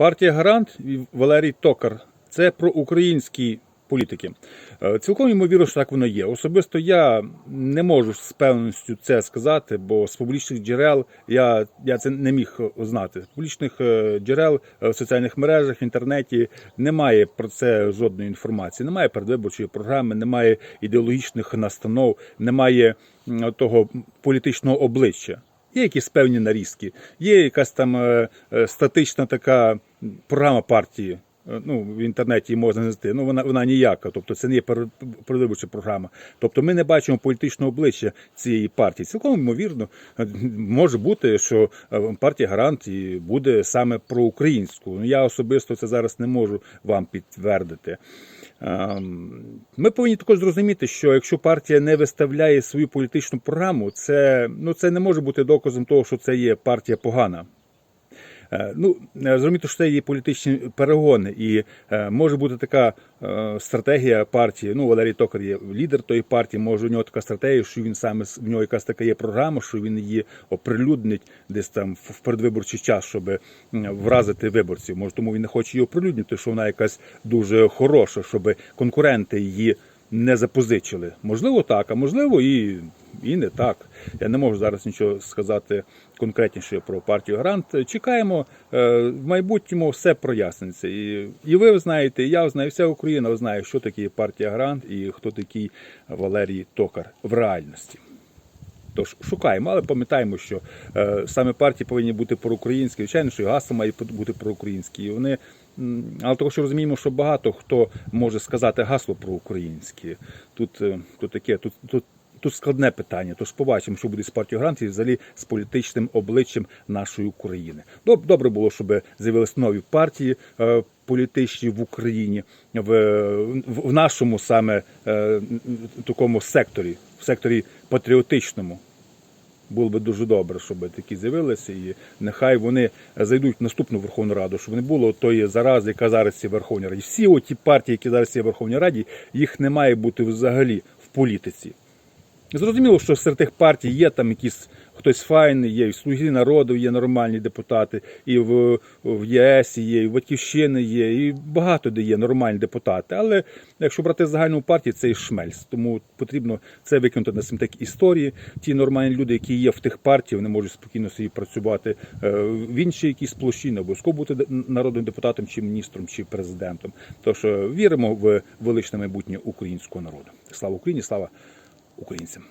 Партія Гарант Валерій Токар це проукраїнські політики. Е, Цілком ймовірно, що так воно є. Особисто я не можу з певністю це сказати, бо з публічних джерел я, я це не міг знати. З публічних е, джерел е, в соціальних мережах, в інтернеті немає про це жодної інформації. Немає передвиборчої програми, немає ідеологічних настанов, немає того політичного обличчя. Є якісь певні нарізки, є якась там е, е, статична така програма партії. Е, Ну, в інтернеті можна знайти. Ну, вона, вона ніяка, тобто це не є перед- передвиборча програма. Тобто ми не бачимо політичного обличчя цієї партії. Цілком ймовірно, е, може бути, що е, партія гарант буде саме проукраїнською. Ну, я особисто це зараз не можу вам підтвердити. Ем, Ми повинні також зрозуміти, що якщо партія не виставляє свою політичну програму, це, ну, це не може бути доказом того, що це є партія погана. Е, Ну, е, зрозуміти, що це є політичні перегони, і е, може бути така стратегія партії. Ну, Валерій Токар є лідер тої партії, може у нього така стратегія, що він саме в нього якась така є програма, що він її оприлюднить десь там в передвиборчий час, щоб вразити виборців. Може, тому він не хоче її оприлюднити, що вона якась дуже хороша, щоб конкуренти її не запозичили. Можливо, так, а можливо, і, і не так. Я не можу зараз нічого сказати конкретніше про партію Грант. Чекаємо е, в майбутньому все проясниться. І, і ви знаєте, і я знаю, вся Україна знає, що таке партія Грант і хто такий Валерій Токар в реальності. Тож шукаємо, але пам'ятаємо, що е, саме партії повинні бути проукраїнські. Звичайно, що і гасло має бути проукраїнські. І вони, але також розуміємо, що багато хто може сказати гасло проукраїнське. Тут, е, тут таке, тут, тут. Тут складне питання, тож побачимо, що буде з партією Грант і взагалі з політичним обличчям нашої України. Доб- Добре було, щоб з'явились нові партії е, політичні в Україні, в, в, в нашому саме е, такому секторі, в секторі патріотичному. Було би дуже добре, щоб такі з'явилися, і нехай вони зайдуть в наступну Верховну Раду, щоб не було тої зарази, яка зараз є в Верховній Раді. Всі оті партії, які зараз є в Верховній Раді, їх не має бути взагалі в політиці. Зрозуміло, що серед тих партій є там якісь хтось файний, є і Слуги народу, є нормальні депутати, і в, в ЄС є, і в Батьківщини є, і багато де є нормальні депутати. Але якщо брати загальну партію, це і шмельс. Тому потрібно це викинути на сміток історії. Ті нормальні люди, які є в тих партіях, вони можуть спокійно собі працювати е, в іншій якійсь площі, не обов'язково бути народним депутатом, чи міністром, чи президентом. Тож е, віримо в величне майбутнє українського народу. Слава Україні, слава українцям.